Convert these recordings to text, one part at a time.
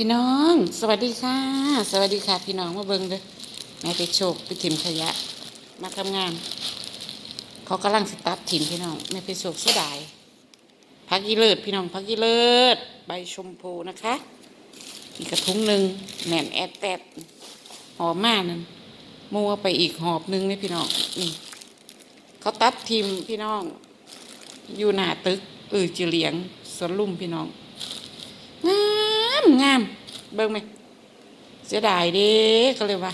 พี่น้อง สวัสดีค่ะ สวัสดีค่ะ พี่น้องมาเบิ่งเด้อแม่ไปโชคไปถิ่มขยะ มาทำงาน เขากำลังสตัดถิ่มพี่น้องแม่ไปโชคเสียดายพักยีเลิศพี่น้องพักยีเลิศใบชมพูนะคะอีกกระทุงหนึ่งแหน่นแอดแตดหอมมากนั่นมัวไปอีกหอบหนึงนี่พี่น้องนี่เขาตัดทิมพี่น้อง อยู่หน้าตึกอือจีเหลียงสวนลุ่มพี่น้อง งามเบิ่งไหมเสียดายเด้ก็เลยว่า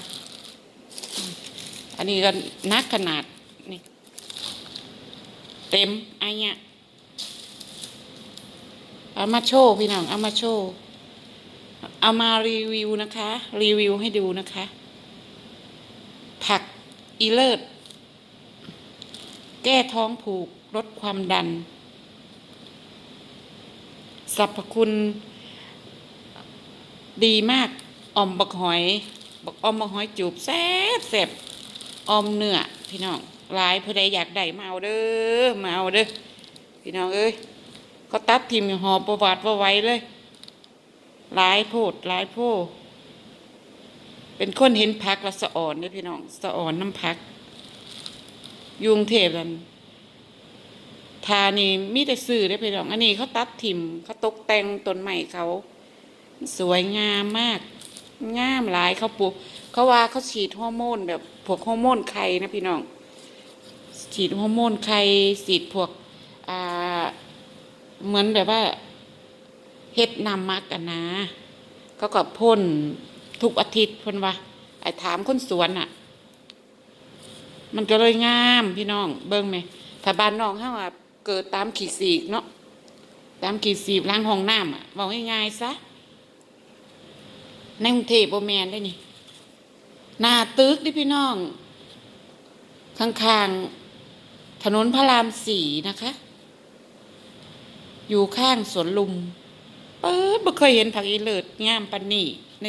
อันนี้ก็นักขนาดนี่เต็มไอเนี่ยเอามาโชว์พี่น้องเอามาโชว์เอามารีวิวนะคะ รีวิวให้ดูนะคะ ผักอีเลิศแก้ท้องผูกลดความดันสรรพคุณ ดีมากออมบักหอยบักออมบักหอยจูบแซ่บแซ่บออมเนื้อพี่น้องหลายผู้ใดอยากได้มาเอาเด้อมาเอาเด้อพี่น้องเอ้ยเขาตัดทิมหอประวัติว่าไว้เลยหลายโพดหลายโพดเป็นคนเห็นพักละสะอ่อนเด้อพี่น้องสะอ่อนน้ำพัก ยุงเทพนั่นทานี่มีแต่ซื้อได้พี่น้อง อันนี้เขาตัดทิมเขาตกแต่งต้นไม้เขา สวยงามมาก งามหลายเขาปลูกเขาว่าเขาฉีดฮอร์โมนแบบพวกฮอร์โมนไข่นะพี่น้อง ฉีดฮอร์โมนไข่ฉีดพวกอ่าเหมือนแบบว่าเฮ็ดนำมักกันนะเขาก็พ่นทุกอาทิตย์พ่นว่าไอ้ถามคนสวนอะ มันก็เลยงามพี่น้อง เบิ่งไหมถ้าบ้านน้องเฮาอะเกิดตามขีดสีกเนาะตามขีดสีล้างห้องน้ำอะบอกง่ายๆซะ ในกรุงเทพบ่แมนได้นี่หน้าตึกดิพี่น้อง ข้างๆถนนพระรามสี่นะคะ อยู่ข้างสวนลุมเปิดบ่เคยเห็นผักอีเลิศงามปานนี้ใน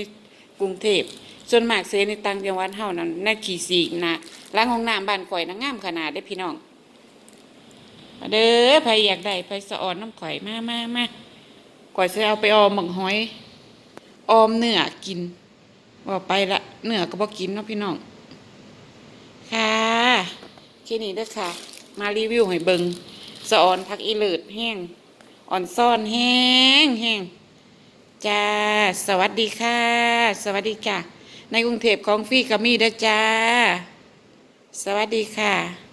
กรุงเทพส่วนมากเสในต่างจังหวัดเฮานั้นในขี่สีนะล้างห้องน้ำบ้านข่อยนะงามขนาดได้พี่น้องเด้อใครอยากได้ไปสะออนน้ำข่อยมามามาข่อยจะเอาไปออมหมักหอย ออมเนื้อกินว่าไปละเนื้อก็บ่กินเนาะพี่น้องค่ะแค่นี้เด้อค่ะ มารีวิวให้เบิงสะออนพักอีเลิดแห้งอ่อนซ่อนแห้งแห้งจ้า สวัสดีค่ะ สวัสดีค่ะ ในกรุงเทพของฟรีก็มีเด้อจ้า สวัสดีค่ะ